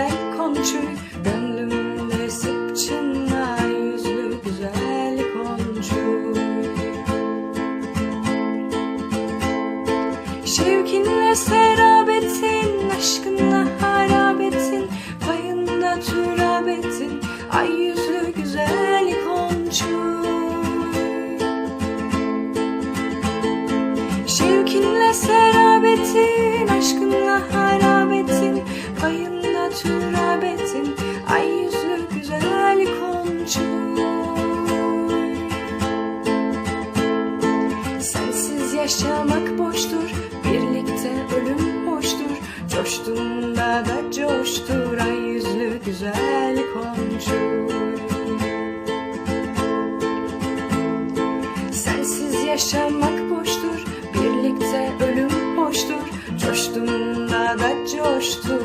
güzel komşu. Gönlümün esip çınla yüzlü güzel komşu. Şevkinle serabetin aşkınla harabetin Payında türabetin ay yüzlü güzel komşu. Şevkinle serabetin aşkınla harabetin Payında türabetin, ay yüzlü güzel konçu Sensiz yaşamak boştur, birlikte ölüm hoştur Coştuğunda da coştur, ay yüzlü güzel komşu Sensiz yaşamak boştur, birlikte ölüm hoştur Coştuğunda da coştur,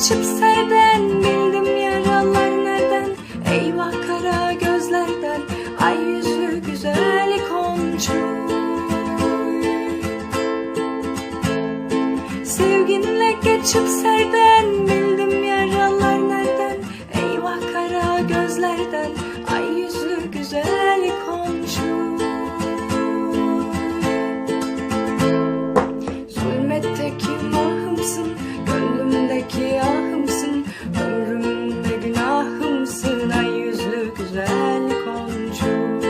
açıp serden Bildim yaralar nereden Eyvah kara gözlerden Ay yüzlü güzel koncu Sevginle geçip serden Bildim yaralar nereden Eyvah kara gözlerden Ay Gözümdeki ahımsın Ömrümde günahımsın. Ay yüzlü güzel koncu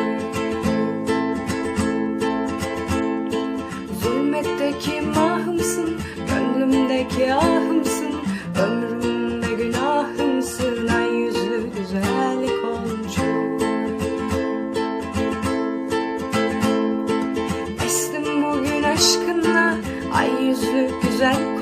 Zulmetteki mahımsın Gönlümdeki ahımsın. Ömrümde günahımsın. Ay yüzlü güzel koncu Estim bugün aşkınla. Ay yüzlü güzel